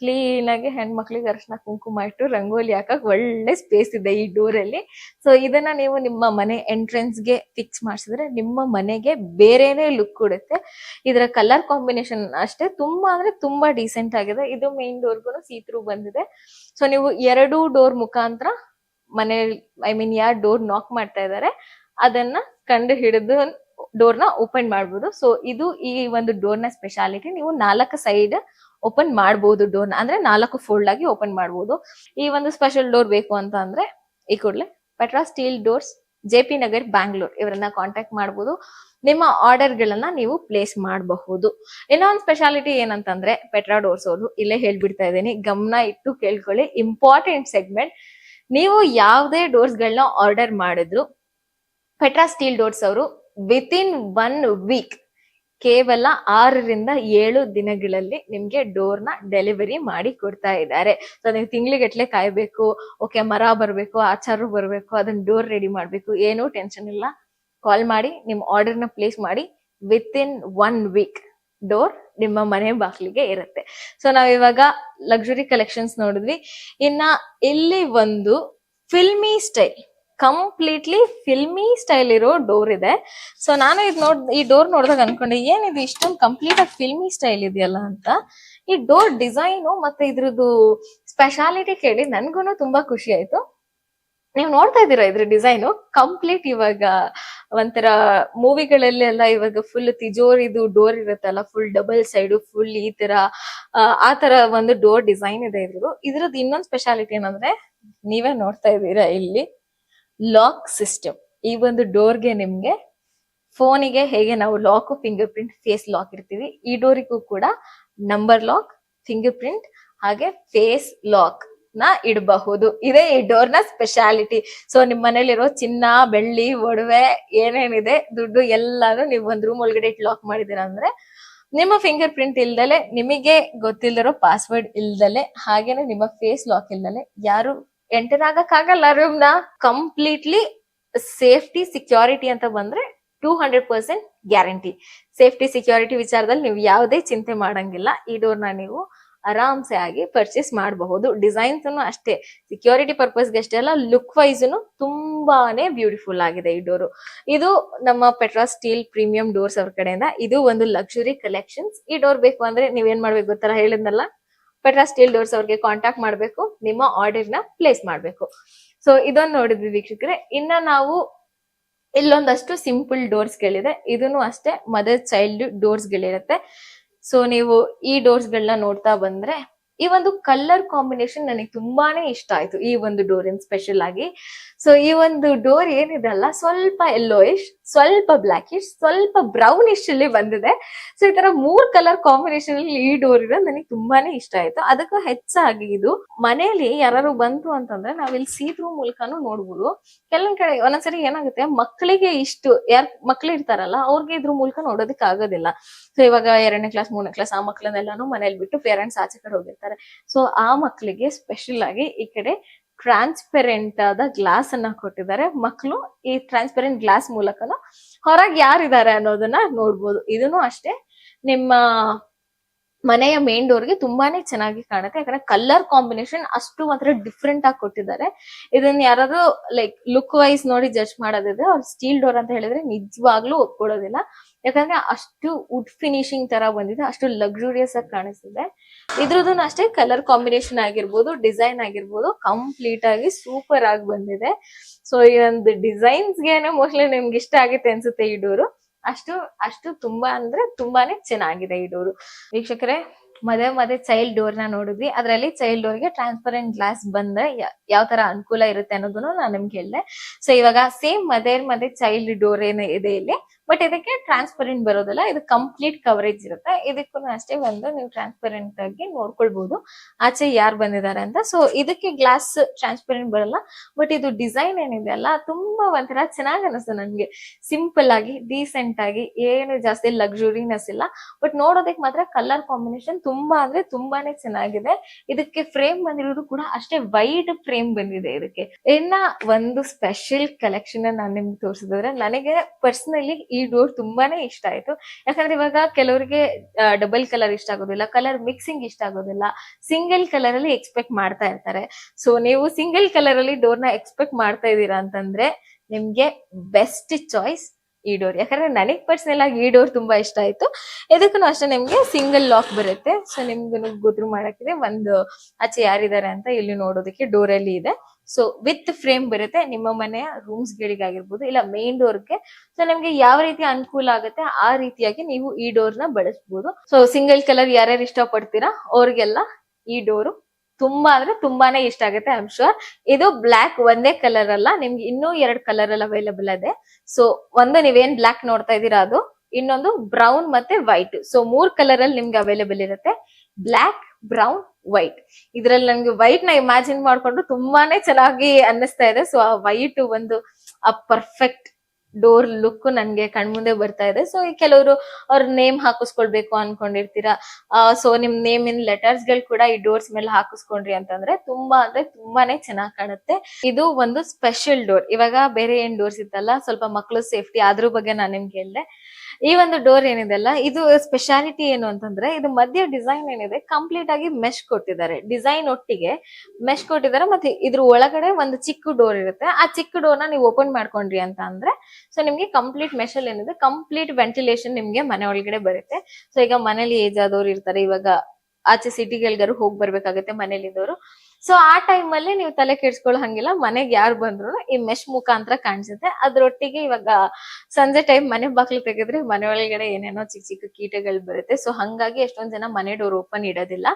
ಕ್ಲೀನ್ ಆಗಿ ಹೆಣ್ಮಕ್ಳಿಗೆ ಅರ್ಶನ ಕುಂಕುಮ ಇಟ್ಟು ರಂಗೋಲಿ ಹಾಕಕ್ ಒಳ್ಳೆ ಸ್ಪೇಸ್ ಇದೆ ಈ ಡೋರ್ ಅಲ್ಲಿ ಸೊ ಇದನ್ನ ನೀವು ನಿಮ್ಮ ಮನೆ ಎಂಟ್ರೆನ್ಸ್ಗೆ ಫಿಕ್ಸ್ ಮಾಡಿಸಿದ್ರೆ ನಿಮ್ಮ ಮನೆಗೆ ಬೇರೆನೆ ಲುಕ್ ಕೊಡುತ್ತೆ. ಇದರ ಕಲರ್ ಕಾಂಬಿನೇಷನ್ ಅಷ್ಟೇ, ತುಂಬಾ ಅಂದ್ರೆ ತುಂಬಾ ಡೀಸೆಂಟ್ ಆಗಿದೆ. ಇದು ಮೇನ್ ಡೋರ್ಗು ಸೀತ್ರು ಬಂದಿದೆ. ಸೊ ನೀವು ಎರಡು ಡೋರ್ ಮುಖಾಂತರ ಮನೆ ಐ ಮೀನ್ ಯಾರು ಡೋರ್ ನಾಕ್ ಮಾಡ್ತಾ ಇದ್ದಾರೆ ಅದನ್ನ ಕಂಡು ಹಿಡಿದು ಡೋರ್ನ ಓಪನ್ ಮಾಡ್ಬೋದು. ಸೊ ಇದು ಈ ಒಂದು ಡೋರ್ನ ಸ್ಪೆಷಾಲಿಟಿ ನೀವು ನಾಲ್ಕು ಸೈಡ್ ಓಪನ್ ಮಾಡಬಹುದು ಡೋರ್ ಅಂದ್ರೆ ನಾಲ್ಕು ಫೋಲ್ಡ್ ಆಗಿ ಓಪನ್ ಮಾಡಬಹುದು ಈ ಒಂದು ಸ್ಪೆಷಲ್ ಡೋರ್ ಬೇಕು ಅಂತ ಅಂದ್ರೆ, ಈ ಕೂಡಲೇ Petra steel doors J P Nagar Bangalore ಇವರನ್ನ ಕಾಂಟ್ಯಾಕ್ಟ್ ಮಾಡಬಹುದು ನಿಮ್ಮ ಆರ್ಡರ್ ಗಳನ್ನ ನೀವು ಪ್ಲೇಸ್ ಮಾಡಬಹುದು. ಇನ್ನೊಂದು ಸ್ಪೆಷಾಲಿಟಿ ಏನಂತಂದ್ರೆ ಪೆಟ್ರಾ ಡೋರ್ಸ್ ಅವರು ಇಲ್ಲೇ ಹೇಳ್ಬಿಡ್ತಾ ಇದ್ದೀನಿ. ಗಮನ ಇಟ್ಟು ಕೇಳ್ಕೊಳ್ಳಿ. ಇಂಪಾರ್ಟೆಂಟ್ ಸೆಗ್ಮೆಂಟ್ ನೀವು ಯಾವುದೇ ಡೋರ್ಸ್ ಗಳನ್ನ ಆರ್ಡರ್ ಮಾಡಿದ್ರು, ಪೆಟ್ರಾ ಸ್ಟೀಲ್ ಡೋರ್ಸ್ ಅವರು ವಿತ್ ಇನ್ ಒನ್ ವೀಕ್ ಕೇವಲ ಆರರಿಂದ ಏಳು ದಿನಗಳಲ್ಲಿ ನಿಮ್ಗೆ ಡೋರ್ನ ಡೆಲಿವರಿ ಮಾಡಿ ಕೊಡ್ತಾ ಇದ್ದಾರೆ. ಸೊ ನೀವು ತಿಂಗ್ಳಿಗಟ್ಲೆ ಕಾಯ್ಬೇಕು, ಓಕೆ, ಮರ ಬರಬೇಕು, ಆಚಾರ ಬರಬೇಕು, ಅದನ್ನ ಡೋರ್ ರೆಡಿ ಮಾಡ್ಬೇಕು, ಏನೂ ಟೆನ್ಷನ್ ಇಲ್ಲ. ಕಾಲ್ ಮಾಡಿ ನಿಮ್ ಆರ್ಡರ್ನ ಪ್ಲೇಸ್ ಮಾಡಿ within one week door ನಿಮ್ಮ ಮನೆ ಬಾಗಿಲಿಗೆ ಇರುತ್ತೆ. ಸೊ ನಾವ್ ಇವಾಗ ಲಕ್ಸುರಿ ಕಲೆಕ್ಷನ್ಸ್ ನೋಡಿದ್ವಿ. ಇನ್ನ ಇಲ್ಲಿ ಒಂದು filmy style completely filmy style ಇರೋ ಡೋರ್ ಇದೆ. ಸೊ ನಾನು ಇದು ನೋಡ್, ಈ ಡೋರ್ ನೋಡಿದಾಗ ಅನ್ಕೊಂಡೆ, ಏನಿದು ಇಷ್ಟೊಂದು ಕಂಪ್ಲೀಟ್ ಆಗಿ ಫಿಲ್ಮಿ ಸ್ಟೈಲ್ ಇದೆಯಲ್ಲ ಅಂತ. ಈ ಡೋರ್ ಡಿಸೈನು ಮತ್ತೆ ಇದ್ರದ್ದು ಸ್ಪೆಷಾಲಿಟಿ ಕೇಳಿ ನನ್ಗೂನು ತುಂಬಾ ಖುಷಿ ಆಯ್ತು. ನೀವು ನೋಡ್ತಾ ಇದ್ದೀರಾ ಇದ್ರ ಡಿಸೈನ್? ಕಂಪ್ಲೀಟ್ ಇವಾಗ ಒಂಥರ ಮೂವಿಗಳಲ್ಲಿ ಎಲ್ಲ ಇವಾಗ ಫುಲ್ ತಿಜೋರಿದು ಡೋರ್ ಇರುತ್ತಲ್ಲ ಫುಲ್ ಡಬಲ್ ಸೈಡ್ ಫುಲ್ ಈ ತರ, ಆ ತರ ಒಂದು ಡೋರ್ ಡಿಸೈನ್ ಇದೆ ಇದ್ರದ್ದು. ಇದ್ರದ್ದು ಇನ್ನೊಂದು ಸ್ಪೆಷಾಲಿಟಿ ಏನಂದ್ರೆ, ನೀವೇ ನೋಡ್ತಾ ಇದ್ದೀರಾ ಇಲ್ಲಿ ಲಾಕ್ ಸಿಸ್ಟಮ್ ಈ ಒಂದು ಡೋರ್ಗೆ ನಿಮ್ಗೆ ಫೋನಿಗೆ ಹೇಗೆ ನಾವು lock fingerprint face lock ಇರ್ತೀವಿ, ಈ ಡೋರಿಗೂ ಕೂಡ ನಂಬರ್ ಲಾಕ್ ಫಿಂಗರ್ ಪ್ರಿಂಟ್ ಹಾಗೆ ಫೇಸ್ ಲಾಕ್ ನ ಇಡಬಹುದು. ಇದೇ ಈ ಡೋರ್ನ ಸ್ಪೆಷಾಲಿಟಿ ಸೊ ನಿಮ್ ಮನೇಲಿರೋ ಚಿನ್ನ, ಬೆಳ್ಳಿ, ಒಡವೆ ಏನೇನಿದೆ, ದುಡ್ಡು ಎಲ್ಲಾನು ನೀವು ಒಂದ್ ರೂಮ್ ಒಳಗಡೆ ಇಟ್ ಲಾಕ್ ಮಾಡಿದೀರಾ ಅಂದ್ರೆ, ನಿಮ್ಮ ಫಿಂಗರ್ ಪ್ರಿಂಟ್ ಇಲ್ದಲೆ ನಿಮಗೆ ಗೊತ್ತಿಲ್ದಿರೋ ಪಾಸ್ವರ್ಡ್ ಇಲ್ದಲೆ ಹಾಗೇನೆ ನಿಮ್ಮ ಫೇಸ್ ಲಾಕ್ ಇಲ್ದಲೆ ಯಾರು ಎಂಟರ್ ಆಗಕ್ಕಾಗಲ್ಲ ರೂಮ್ನ. ಕಂಪ್ಲೀಟ್ಲಿ ಸೇಫ್ಟಿ ಸೆಕ್ಯೂರಿಟಿ ಅಂತ ಬಂದ್ರೆ two hundred percent guarantee safety security ವಿಚಾರದಲ್ಲಿ ನೀವು ಯಾವುದೇ ಚಿಂತೆ ಮಾಡಂಗಿಲ್ಲ. ಈ ಡೋರ್ನ ನೀವು ಆರಾಮ್ಸೆ ಆಗಿ ಪರ್ಚೇಸ್ ಮಾಡಬಹುದು. ಡಿಸೈನ್ಸ್ ಅಷ್ಟೇ ಸೆಕ್ಯೂರಿಟಿ ಪರ್ಪಸ್ಗೆ ಅಷ್ಟೇ ಅಲ್ಲ ಲುಕ್ ವೈಸ್ ತುಂಬಾನೇ ಬ್ಯೂಟಿಫುಲ್ ಆಗಿದೆ ಈ ಡೋರು ಇದು ನಮ್ಮ ಪೆಟ್ರಾ ಸ್ಟೀಲ್ ಪ್ರೀಮಿಯಂ ಡೋರ್ಸ್ ಅವ್ರ ಕಡೆಯಿಂದ ಇದು ಒಂದು ಲಕ್ಸುರಿ ಕಲೆಕ್ಷನ್ಸ್ ಈ ಡೋರ್ ಬೇಕು ಅಂದ್ರೆ ನೀವೇನ್ ಮಾಡ್ಬೇಕು ಗೊತ್ತಲ್ಲ, ಹೇಳಿದ್ನಲ್ಲ? ಪೆಟ್ರಾ ಸ್ಟೀಲ್ ಡೋರ್ಸ್ ಅವ್ರಿಗೆ ಕಾಂಟ್ಯಾಕ್ಟ್ ಮಾಡ್ಬೇಕು, ನಿಮ್ಮ ಆರ್ಡರ್ನ ಪ್ಲೇಸ್ ಮಾಡ್ಬೇಕು. ಸೊ ಇದನ್ನ ನೋಡಿದ್ವಿ ವೀಕ್ಷಕರೇ. ಇನ್ನ ನಾವು ಇಲ್ಲೊಂದಷ್ಟು ಸಿಂಪಲ್ ಡೋರ್ಸ್ ಗಳಿದೆ ಇದನ್ನು ಅಷ್ಟೇ ಮದರ್ ಚೈಲ್ಡ್ ಡೋರ್ಸ್ ಗಳಿರುತ್ತೆ. ಸೊ ನೀವು ಈ ಡೋರ್ಸ್ ಗಳನ್ನ ನೋಡ್ತಾ ಬಂದ್ರೆ, ಈ ಒಂದು ಕಲರ್ ಕಾಂಬಿನೇಷನ್ ನನಗೆ ತುಂಬಾನೇ ಇಷ್ಟ ಆಯ್ತು ಈ ಒಂದು ಡೋರ್ ಇನ್ ಸ್ಪೆಷಲ್ ಆಗಿ. ಸೊ ಈ ಒಂದು ಡೋರ್ ಏನಿದೆ ಅಲ್ಲ, ಸ್ವಲ್ಪ ಯೆಲ್ಲೋಯಿಶ್ ಸ್ವಲ್ಪ ಬ್ಲಾಕಿಶ್ ಸ್ವಲ್ಪ ಬ್ರೌನಿಶ್ ಅಲ್ಲಿ ಬಂದಿದೆ. ಸೊ ಈ ತರ ಮೂರ್ ಕಲರ್ ಕಾಂಬಿನೇಷನ್ ಅಲ್ಲಿ ಈ ಡೋರ್ ಇರೋದು ನನಗೆ ತುಂಬಾನೇ ಇಷ್ಟ ಆಯ್ತು. ಅದಕ್ಕೂ ಹೆಚ್ಚಾಗಿ ಇದು ಮನೆಯಲ್ಲಿ ಯಾರು ಬಂತು ಅಂತಂದ್ರೆ ನಾವ್ ಇಲ್ಲಿ ಸೀತ್ರೂ ಮೂಲಕನೂ ನೋಡ್ಬೋದು. ಕೆಲವೊಂದ್ ಕಡೆ ಒಂದೊಂದ್ಸರಿ ಏನಾಗುತ್ತೆ ಮಕ್ಕಳಿಗೆ ಇಷ್ಟು ಯಾರ್, ಮಕ್ಳು ಇರ್ತಾರಲ್ಲ, ಅವ್ರಿಗೆ ಇದ್ರ ಮೂಲಕ ನೋಡೋದಕ್ಕೆ ಆಗೋದಿಲ್ಲ. ಸೊ ಇವಾಗ ಎರಡನೇ ಕ್ಲಾಸ್ ಮೂರನೇ ಕ್ಲಾಸ್ ಆ ಮಕ್ಳನ್ನೆಲ್ಲಾನು ಮನೇಲಿ ಬಿಟ್ಟು ಪೇರೆಂಟ್ಸ್ ಆಚೆ ಕಡೆ ಹೋಗಿರ್ತಾರೆ. ಸೊ ಆ ಮಕ್ಕಳಿಗೆ ಸ್ಪೆಷಲ್ ಆಗಿ ಈ ಕಡೆ ಟ್ರಾನ್ಸ್ಪೆರೆಂಟ್ ಆದ ಗ್ಲಾಸ್ ಅನ್ನ ಕೊಟ್ಟಿದ್ದಾರೆ. ಮಕ್ಕಳು ಈ ಟ್ರಾನ್ಸ್ಪೆರೆಂಟ್ ಗ್ಲಾಸ್ ಮೂಲಕನ ಹೊರಗೆ ಯಾರಿದ್ದಾರೆ ಅನ್ನೋದನ್ನ ನೋಡ್ಬೋದು. ಇದನ್ನು ಅಷ್ಟೇ ನಿಮ್ಮ ಮನೆಯ ಮೇನ್ ಡೋರ್ಗೆ ತುಂಬಾನೇ ಚೆನ್ನಾಗಿ ಕಾಣುತ್ತೆ. ಯಾಕಂದ್ರೆ ಕಲರ್ ಕಾಂಬಿನೇಷನ್ ಅಷ್ಟು ಮಾತ್ರ ಡಿಫ್ರೆಂಟ್ ಆಗಿ ಕೊಟ್ಟಿದ್ದಾರೆ. ಇದನ್ನ ಯಾರಾದ್ರು ಲೈಕ್ ಲುಕ್ ವೈಸ್ ನೋಡಿ ಜಡ್ಜ್ ಮಾಡೋದಿದ್ರೆ ಅವ್ರು ಸ್ಟೀಲ್ ಡೋರ್ ಅಂತ ಹೇಳಿದ್ರೆ ನಿಜವಾಗ್ಲೂ ಒಪ್ಕೊಳ್ಳೋದಿಲ್ಲ. ಯಾಕಂದ್ರೆ ಅಷ್ಟು ವುಡ್ ಫಿನಿಶಿಂಗ್ ತರ ಬಂದಿದೆ. ಅಷ್ಟು ಲಕ್ಸುರಿಯಸ್ ಆಗಿ ಕಾಣಿಸ್ತಿದೆ. ಇದ್ರದ್ದು ಅಷ್ಟೇ ಕಲರ್ ಕಾಂಬಿನೇಷನ್ ಆಗಿರ್ಬೋದು ಡಿಸೈನ್ ಆಗಿರ್ಬೋದು ಕಂಪ್ಲೀಟ್ ಆಗಿ ಸೂಪರ್ ಆಗಿ ಬಂದಿದೆ. ಸೊ ಈ ಒಂದು ಡಿಸೈನ್ಸ್ ಗೆನೆ ಮೋಸ್ಟ್ಲಿ ನಿಮ್ಗೆ ಇಷ್ಟ ಆಗುತ್ತೆ ಅನ್ಸುತ್ತೆ ಈ ಡೋರು. ಅಷ್ಟು ಅಷ್ಟು ತುಂಬಾ ಅಂದ್ರೆ ತುಂಬಾನೇ ಚೆನ್ನಾಗಿದೆ ಈ ಡೋರು. ವೀಕ್ಷಕರೇ ಮದೆ ಮದೆ ಚೈಲ್ಡ್ ಡೋರ್ನ ನೋಡಿದ್ವಿ. ಅದರಲ್ಲಿ ಚೈಲ್ಡ್ ಡೋರ್ಗೆ ಟ್ರಾನ್ಸ್ಪರೆಂಟ್ ಗ್ಲಾಸ್ ಬಂದ್ರೆ ಯಾವ ತರ ಅನುಕೂಲ ಇರುತ್ತೆ ಅನ್ನೋದನ್ನು ನಾನು ನಿಮ್ಗೆ ಹೇಳಿದೆ. ಸೊ ಇವಾಗ ಸೇಮ್ ಮದರ್ ಮದೇ ಚೈಲ್ಡ್ ಡೋರ್ ಏನೇ ಇದೆ ಇಲ್ಲಿ. ಬಟ್ ಇದಕ್ಕೆ ಟ್ರಾನ್ಸ್ಪರೆಂಟ್ ಬರೋದಿಲ್ಲ. ಇದು ಕಂಪ್ಲೀಟ್ ಕವರೇಜ್ ಇರುತ್ತೆ. ಇದಕ್ಕೂ ಅಷ್ಟೇ ಒಂದು ನೀವು ಟ್ರಾನ್ಸ್ಪರೆಂಟ್ ಆಗಿ ನೋಡ್ಕೊಳ್ಬಹುದು ಆಚೆ ಯಾರು ಬಂದಿದ್ದಾರೆ ಅಂತ. ಸೊ ಇದಕ್ಕೆ ಗ್ಲಾಸ್ ಟ್ರಾನ್ಸ್ಪರೆಂಟ್ ಬರಲ್ಲ. ಬಟ್ ಇದು ಡಿಸೈನ್ ಏನಿದೆ ಅಲ್ಲ, ತುಂಬಾ ಒಂಥರ ಚೆನ್ನಾಗಿ ಅನಿಸ್ತು ನನ್ಗೆ. ಸಿಂಪಲ್ ಆಗಿ ಡೀಸೆಂಟ್ ಆಗಿ, ಏನು ಜಾಸ್ತಿ ಲಕ್ಸುರಿನೆಸ್ ಇಲ್ಲ. ಬಟ್ ನೋಡೋದಕ್ಕೆ ಮಾತ್ರ ಕಲರ್ ಕಾಂಬಿನೇಷನ್ ತುಂಬಾ ಅಂದ್ರೆ ತುಂಬಾನೇ ಚೆನ್ನಾಗಿದೆ. ಇದಕ್ಕೆ ಫ್ರೇಮ್ ಬಂದಿರೋದು ಕೂಡ ಅಷ್ಟೇ ವೈಡ್ ಫ್ರೇಮ್ ಬಂದಿದೆ ಇದಕ್ಕೆ. ಇನ್ನ ಒಂದು ಸ್ಪೆಷಲ್ ಕಲೆಕ್ಷನ್ ನಾನು ನಿಮ್ಗೆ ತೋರಿಸಿದ್ರೆ, ನನಗೆ ಪರ್ಸನಲಿ ಈ ಡೋರ್ ತುಂಬಾನೇ ಇಷ್ಟ ಆಯ್ತು. ಯಾಕಂದ್ರೆ ಇವಾಗ ಕೆಲವರಿಗೆ ಡಬಲ್ ಕಲರ್ ಇಷ್ಟ ಆಗೋದಿಲ್ಲ ಕಲರ್ ಮಿಕ್ಸಿಂಗ್ ಇಷ್ಟ ಆಗೋದಿಲ್ಲ. ಸಿಂಗಲ್ ಕಲರ್ ಅಲ್ಲಿ ಎಕ್ಸ್ಪೆಕ್ಟ್ ಮಾಡ್ತಾ ಇರ್ತಾರೆ. ಸೊ ನೀವು ಸಿಂಗಲ್ ಕಲರ್ ಅಲ್ಲಿ ಡೋರ್ನ ಎಕ್ಸ್ಪೆಕ್ಟ್ ಮಾಡ್ತಾ ಇದ್ದೀರಾ ಅಂತಂದ್ರೆ, ನಿಮ್ಗೆ ಬೆಸ್ಟ್ ಚಾಯ್ಸ್ ಈ ಡೋರ್ ಯಾಕಂದ್ರೆ ನನಗ್ ಪರ್ಸನಲ್ ಆಗಿ ಈ ಡೋರ್ ತುಂಬಾ ಇಷ್ಟ ಆಯ್ತು. ಇದಕ್ಕೂ ಅಷ್ಟೇ ನಿಮ್ಗೆ ಸಿಂಗಲ್ ಲಾಕ್ ಬರುತ್ತೆ. ಸೊ ನಿಮ್ಗೆ ಗುದ್ರು ಮಾಡಕ್ಕಿದೆ. ಒಂದು ಆಚೆ ಯಾರಿದ್ದಾರೆ ಅಂತ ಇಲ್ಲಿ ನೋಡೋದಕ್ಕೆ ಡೋರ್ ಅಲ್ಲಿ ಇದೆ. ಸೊ ವಿತ್ ಫ್ರೇಮ್ ಬರುತ್ತೆ, ನಿಮ್ಮ ಮನೆಯ ರೂಮ್ಸ್ ಗಳಿಗಾಗಿರ್ಬೋದು, ಇಲ್ಲ ಮೇನ್ ಡೋರ್ಗೆ ಸೊ ನಿಮ್ಗೆ ಯಾವ ರೀತಿ ಅನುಕೂಲ ಆಗುತ್ತೆ, ಆ ರೀತಿಯಾಗಿ ನೀವು ಈ ಡೋರ್ನ ಬಳಸಬಹುದು ಸೊ ಸಿಂಗಲ್ ಕಲರ್ ಯಾರ್ಯಾರು ಇಷ್ಟ ಪಡ್ತೀರಾ ಅವ್ರಿಗೆಲ್ಲ ಈ ಡೋರು ತುಂಬಾ ಅಂದ್ರೆ ತುಂಬಾನೇ ಇಷ್ಟ ಆಗುತ್ತೆ ಐ ಆಮ್ ಶೋರ್ ಇದು ಬ್ಲಾಕ್ ಒಂದೇ ಕಲರ್ ಅಲ್ಲ, ನಿಮ್ಗೆ ಇನ್ನೂ ಎರಡ್ ಕಲರ್ ಅಲ್ಲಿ ಅವೈಲಬಲ್ ಇದೆ ಸೊ ಒಂದು ನೀವೇನ್ ಬ್ಲಾಕ್ ನೋಡ್ತಾ ಇದೀರಾ ಅದು, ಇನ್ನೊಂದು ಬ್ರೌನ್ ಮತ್ತೆ ವೈಟ್ ಸೊ ಮೂರ್ ಕಲರ್ ಅಲ್ಲಿ ನಿಮ್ಗೆ ಅವೈಲೇಬಲ್ ಇರುತ್ತೆ. Black brown, white. ಇದ್ರಲ್ಲಿ ನನ್ಗೆ ವೈಟ್ನ ಇಮ್ಯಾಜಿನ್ ಮಾಡ್ಕೊಂಡು ತುಂಬಾನೇ ಚೆನ್ನಾಗಿ ಅನ್ನಿಸ್ತಾ ಇದೆ. ಸೊ, ಆ ವೈಟ್ ಒಂದು, ಆ ಪರ್ಫೆಕ್ಟ್ ಡೋರ್ ಲುಕ್ ನನ್ಗೆ ಕಣ್ಮುಂದೆ ಬರ್ತಾ ಇದೆ. ಸೊ ಕೆಲವರು ಅವ್ರ ನೇಮ್ ಹಾಕಿಸ್ಕೊಳ್ಬೇಕು ಅನ್ಕೊಂಡಿರ್ತೀರಾ? ಸೊ, ನಿಮ್ ನೇಮ್ ಇನ್ ಲೆಟರ್ಸ್ಗಳು ಕೂಡ ಈ ಡೋರ್ಸ್ ಮೇಲೆ ಹಾಕಿಸ್ಕೊಂಡ್ರಿ ಅಂತಂದ್ರೆ ತುಂಬಾ ಅಂದ್ರೆ ತುಂಬಾನೇ ಚೆನ್ನಾಗಿ ಕಾಣುತ್ತೆ. ಇದು ಒಂದು ಸ್ಪೆಷಲ್ ಡೋರ್. ಇವಾಗ ಬೇರೆ ಏನ್ ಡೋರ್ಸ್ ಇತ್ತಲ್ಲ, ಸ್ವಲ್ಪ ಮಕ್ಕಳು ಸೇಫ್ಟಿ ಅದ್ರ ಬಗ್ಗೆ ನಾನು ನಿಮ್ಗೆ ಹೇಳಿದೆ. ಈ ಒಂದು ಡೋರ್ ಏನಿದೆ ಅಲ್ಲ, ಇದು ಸ್ಪೆಷಾಲಿಟಿ ಏನು ಅಂತಂದ್ರೆ, ಇದು ಮಧ್ಯ ಡಿಸೈನ್ ಏನಿದೆ ಕಂಪ್ಲೀಟ್ ಆಗಿ ಮೆಶ್ ಕೊಟ್ಟಿದ್ದಾರೆ. ಡಿಸೈನ್ ಒಟ್ಟಿಗೆ ಮೆಶ್ ಕೊಟ್ಟಿದ್ದಾರೆ ಮತ್ತೆ ಇದ್ರ ಒಳಗಡೆ ಒಂದು ಚಿಕ್ಕ ಡೋರ್ ಇರುತ್ತೆ. ಆ ಚಿಕ್ಕ ಡೋರ್ನ ನೀವು ಓಪನ್ ಮಾಡ್ಕೊಂಡ್ರಿ ಅಂತ ಅಂದ್ರೆ ಸೊ ನಿಮ್ಗೆ ಕಂಪ್ಲೀಟ್ ಅಲ್ಲಿ ಏನಿದೆ ಕಂಪ್ಲೀಟ್ ವೆಂಟಿಲೇಷನ್ ನಿಮ್ಗೆ ಮನೆ ಒಳಗಡೆ ಬರುತ್ತೆ. ಸೊ ಈಗ ಮನೇಲಿ ಏಜ್ ಆದವ್ರು ಇರ್ತಾರೆ, ಇವಾಗ ಆಚೆ ಸಿಟಿಗಳಿಗಾರು ಹೋಗಿ ಬರ್ಬೇಕಾಗತ್ತೆ ಮನೇಲಿದ್ದವರು. ಸೊ ಆ ಟೈಮ್ ಅಲ್ಲಿ ನೀವು ತಲೆ ಕೆಡ್ಸ್ಕೊಳ್ಳೋ ಹಂಗಿಲ್ಲ. ಮನೆಗೆ ಯಾರು ಬಂದ್ರು ಈ ಮೆಶ್ ಮುಖಾಂತರ ಕಾಣಿಸುತ್ತೆ. ಅದ್ರೊಟ್ಟಿಗೆ ಇವಾಗ ಸಂಜೆ ಟೈಮ್ ಮನೆ ಬಾಗ್ಲು ತೆಗೆದ್ರೆ ಮನೆ ಒಳಗಡೆ ಏನೇನೋ ಚಿಕ್ಕ ಚಿಕ್ಕ ಕೀಟಗಳು ಬರುತ್ತೆ. ಸೊ ಹಂಗಾಗಿ ಎಷ್ಟೊಂದ್ ಜನ ಮನೆ ಡೋರ್ ಓಪನ್ ಇಡೋದಿಲ್ಲ.